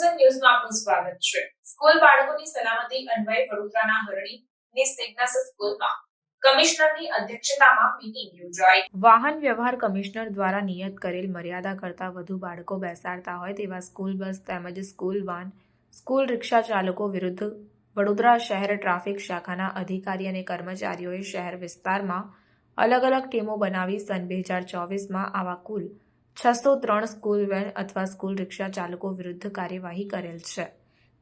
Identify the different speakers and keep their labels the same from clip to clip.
Speaker 1: ન્યૂઝમાં આપનું સ્વાગત છે. સ્કૂલ બાળકોની સલામતી અન્વયે વડોદરાના હરણી નિસ્તેગ્નાસ સ્કૂલમાં વાહન વ્યવહાર કમિશનર દ્વારા નિયત કરેલ મર્યાદા કરતાં વધુ બાળકો બેસાડતા હોય તેવા સ્કૂલ બસ તેમજ સ્કૂલ વાન, સ્કૂલ રિક્ષા ચાલકો વિરુદ્ધ વડોદરા શહેર ટ્રાફિક શાખાના અધિકારી અને કર્મચારીઓએ શહેર વિસ્તારમાં અલગ અલગ ટીમો બનાવી સન બે હજાર ચોવીસમાં આવા કુલ છસો ત્રણ સ્કૂલ વેન અથવા સ્કૂલ રિક્ષા ચાલકો વિરુદ્ધ કાર્યવાહી કરેલ છે.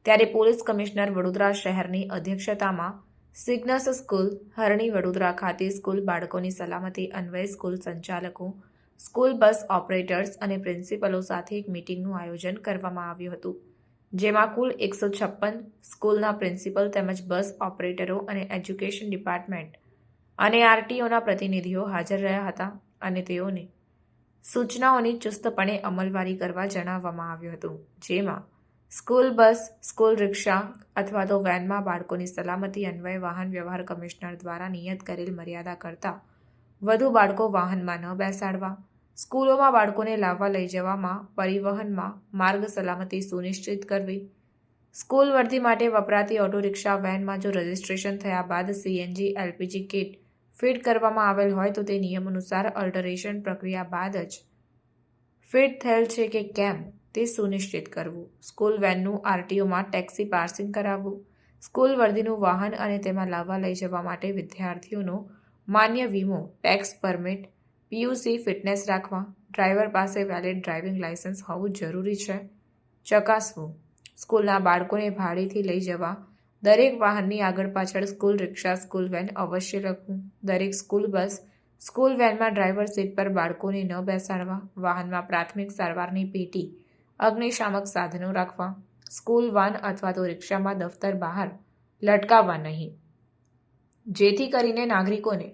Speaker 1: ત્યારે પોલીસ કમિશનર વડોદરા શહેરની અધ્યક્ષતામાં સિગ્નસ સ્કૂલ, હરણી વડોદરા ખાતે સ્કૂલ બાળકોની સલામતી અન્વયે સ્કૂલ સંચાલકો, સ્કૂલ બસ ઓપરેટર્સ અને પ્રિન્સિપલો સાથે એક મિટિંગનું આયોજન કરવામાં આવ્યું હતું, જેમાં કુલ એકસો છપ્પન સ્કૂલના પ્રિન્સિપલ તેમજ બસ ઓપરેટરો અને એજ્યુકેશન ડિપાર્ટમેન્ટ અને આરટીઓના પ્રતિનિધિઓ હાજર રહ્યા હતા અને તેઓને સૂચનાઓની ચુસ્તપણે અમલવારી કરવા જણાવવામાં આવ્યું હતું, જેમાં સ્કૂલ બસ, સ્કૂલ રિક્ષા અથવા તો વેનમાં બાળકોની સલામતી અન્વયે વાહન વ્યવહાર કમિશનર દ્વારા નિયત કરેલ મર્યાદા કરતાં વધુ બાળકો વાહનમાં ન બેસાડવા, સ્કૂલોમાં બાળકોને લાવવા લઈ જવામાં, પરિવહનમાં માર્ગ સલામતી સુનિશ્ચિત કરવી, સ્કૂલ વર્ધી માટે વપરાતી ઓટો રિક્ષા વેનમાં જો રજિસ્ટ્રેશન થયા બાદ સીએનજી એલપીજી કિટ ફિટ કરવામાં આવેલ હોય તો તે નિયમ અનુસાર અલ્ટરેશન પ્રક્રિયા બાદ જ ફિટ થયેલ છે કે કેમ તે સુનિશ્ચિત કરવું. સ્કૂલ વેનનું આરટીઓમાં ટેક્સી પાર્સિંગ કરાવવું. સ્કૂલ વર્દીનું વાહન અને તેમાં લાવવા લઈ જવા માટે વિદ્યાર્થીઓનો માન્ય વીમો, ટેક્સ પરમિટ, પીયુસી, ફિટનેસ રાખવા, ડ્રાઈવર પાસે વેલિડ ડ્રાઇવિંગ લાયસન્સ હોવું જરૂરી છે. ચકાસવું. સ્કૂલના બાળકોને ભાડેથી લઈ જવા દરેક વાહનની આગળ પાછળ સ્કૂલ, રિક્ષા, સ્કૂલ વેન અવશ્ય રાખવું. દરેક સ્કૂલ, બસ, સ્કૂલ વેનમાં ડ્રાઈવર સીટ પર બાળકોને ન બેસાડવા, વાહનમાં પ્રાથમિક સારવારની પેટી, અગ્નિશામક સાધનો રાખવા, સ્કૂલ વાન અથવા તો રિક્ષામાં દફતર બહાર લટકાવવા નહીં. જેથી કરીને નાગરિકોને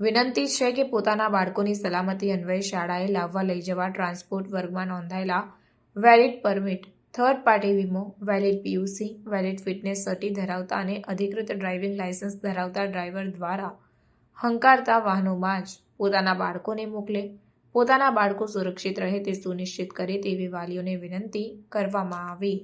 Speaker 1: વિનંતી છે કે પોતાના બાળકોની સલામતી અન્વયે શાળાએ લાવવા લઈ જવા ટ્રાન્સપોર્ટ વર્ગમાં નોંધાયેલા વેલિડ પરમિટ થર્ડ પાર્ટી વીમો valid PUC valid fitness certi ધરાવતા અને અધિકૃત ડ્રાઇવિંગ લાયસન્સ ધરાવતા ડ્રાઈવર દ્વારા હંકારતા વાહનોમાં જ પોતાના બાળકોને મોકલે, પોતાના બાળકો સુરક્ષિત રહે તે સુનિશ્ચિત કરે તેવી વાલીઓને વિનંતી કરવામાં આવી.